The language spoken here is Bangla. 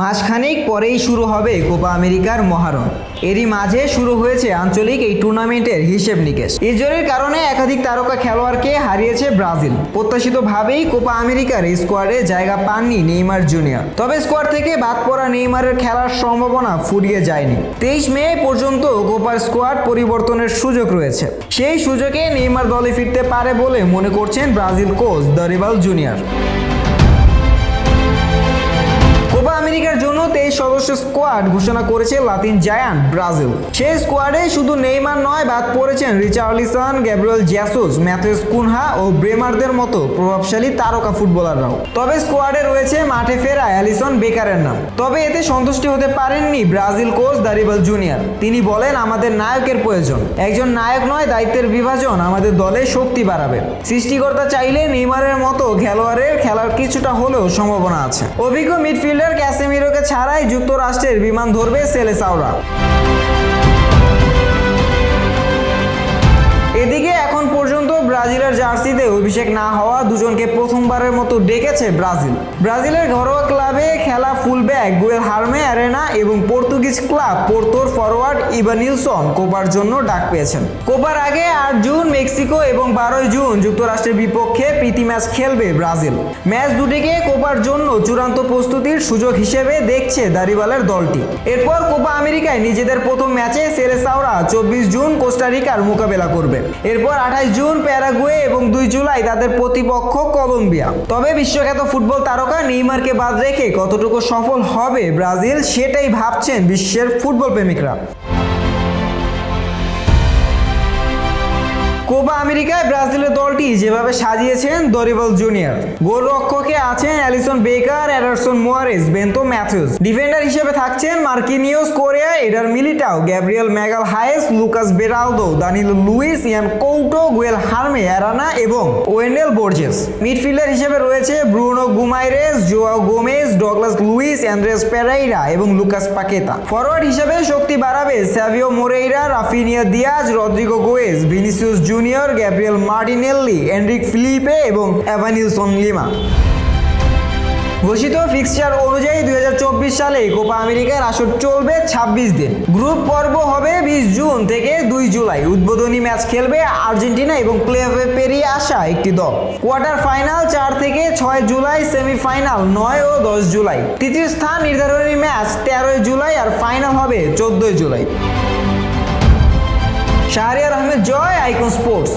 মাসখানেক পরেই শুরু হবে কোপা আমেরিকার মহারণ। এরই মাঝে শুরু হয়েছে আঞ্চলিক এই টুর্নামেন্টের হিসেব নিকেশ। ইনজুরির কারণে একাধিক তারকা খেলোয়াড়কে হারিয়েছে ব্রাজিল। প্রত্যাশিতভাবেই কোপা আমেরিকার স্কোয়াডে জায়গা পাননি নেইমার জুনিয়র। তবে স্কোয়াড থেকে বাদ পড়া নেইমারের খেলার সম্ভাবনা ফুরিয়ে যায়নি। তেইশ মে পর্যন্ত কোপার স্কোয়াড পরিবর্তনের সুযোগ রয়েছে। সেই সুযোগে নেইমার দলে ফিরতে পারে বলে মনে করছেন ব্রাজিল কোচ দরিবাল জুনিয়র। আমেরিকার জন্য তেইশ সদস্য স্কোয়াড ঘোষণা করেছে লাতিন জায়ান্ট, ব্রাজিল। সেই স্কোয়াডে শুধু নেইমার নয়, বাদ পড়েছেন Richarlison, Gabriel Jesus Matheus Cunha ও ব্রেমারদের মতো প্রভাবশালী তারকা ফুটবলাররাও। তবে স্কোয়াডে রয়েছে মাঠে ফেরা অ্যালিসন বেকারের নাম। তবে এতে সন্তুষ্টি হতে পারেননি ব্রাজিল কোচ দারিবাল জুনিয়র। তিনি বলেন, আমাদের নায়কের প্রয়োজন। একজন নায়ক নয়, দায়িত্বের বিভাজন আমাদের দলে শক্তি বাড়াবে। সৃষ্টিকর্তা চাইলে নেইমারের মতো খেলোয়াড়ের খেলার কিছুটা হলেও সম্ভাবনা আছে। অভিজ্ঞ মিডফিল্ডার ক্যাসেমিরোকে ছাড়াই যুক্তরাষ্ট্রের বিমান ধরবে সেলেসাওরা জার্সিতে অভিষেক না হওয়া দুজনকে প্রথমবারের মতো ডেকেছে ব্রাজিল। ব্রাজিলের ঘরোয়া ক্লাবে খেলা ফুলব্যাক, গুয়েল হারমে অ্যারেনা এবং পর্তুগিজ ক্লাব পোর্তোর ফরওয়ার্ড ইভানিলসন কোপার জন্য ডাক পেয়েছেন। কোপার আগে আট জুন মেক্সিকো এবং বারোই জুন যুক্তরাষ্ট্রের বিপক্ষে প্রীতি ম্যাচ খেলবে ব্রাজিল। ম্যাচ দুটিকে কোপার জন্য চূড়ান্ত প্রস্তুতির সুযোগ হিসেবে দেখছে দারিবালের দলটি। এরপর কোপা আমেরিকায় নিজেদের প্রথম ম্যাচে সেলেসাওরা চব্বিশ জুন কোস্টারিকার মোকাবেলা করবে। এরপর আঠাশ জুন প্যারাগুয়ে এবং দুই জুলাই তাদের প্রতিপক্ষ কলম্বিয়া। তবে বিশ্বখ্যাত ফুটবল তারকা নেইমারকে বাদ রেখে কতটুকু সফল হবে ব্রাজিল, সেটাই ভাবছেন বিশ্বের ফুটবল প্রেমিকরা। কোপা আমেরিকায় ব্রাজিলের দলটি যেভাবে সাজিয়েছেন দরিবল জুনিয়র। গোলরক্ষকে আছেন Alisson Becker, Ederson Moraes Bento Matheus. Defender হিসেবে থাকছেন Marquinhos Korea, Eder Militao, Gabriel Magalhaes Lucas Beraldo, Danilo Luiz, Yan Couto, Guilherme, অ্যারানা এবং ওয়েন্ডেল বোর্জেস। মিডফিল্ডার হিসেবে রয়েছে Bruno Guimaraes, Joao Gomes, Douglas Luiz Andreas Pereira এবং লুকাস পাকেতা। ফরওয়ার্ড হিসেবে শক্তি বাড়াবে Savio Moreira, Raphinha Dias, Rodrygo Goes Vinicius Junior Gabriel Martinelli Endrick Felipe এবং অ্যাভানিলসন লিমা। ঘোষিত ফিক্সচার অনুযায়ী দু হাজার চব্বিশ সালে কোপা আমেরিকার আসর চলবে ২৬ দিন। গ্রুপ পর্ব হবে বিশ জুন থেকে দুই জুলাই। উদ্বোধনী ম্যাচ খেলবে আর্জেন্টিনা এবং প্লে অফে পেরিয়ে আসা একটি দল। কোয়ার্টার ফাইনাল চার থেকে ছয় জুলাই, সেমিফাইনাল নয় ও দশ জুলাই। তৃতীয় স্থান নির্ধারণী ম্যাচ তেরোই জুলাই আর ফাইনাল হবে চোদ্দই July. Shahriar Ahmed Joy Icon Sports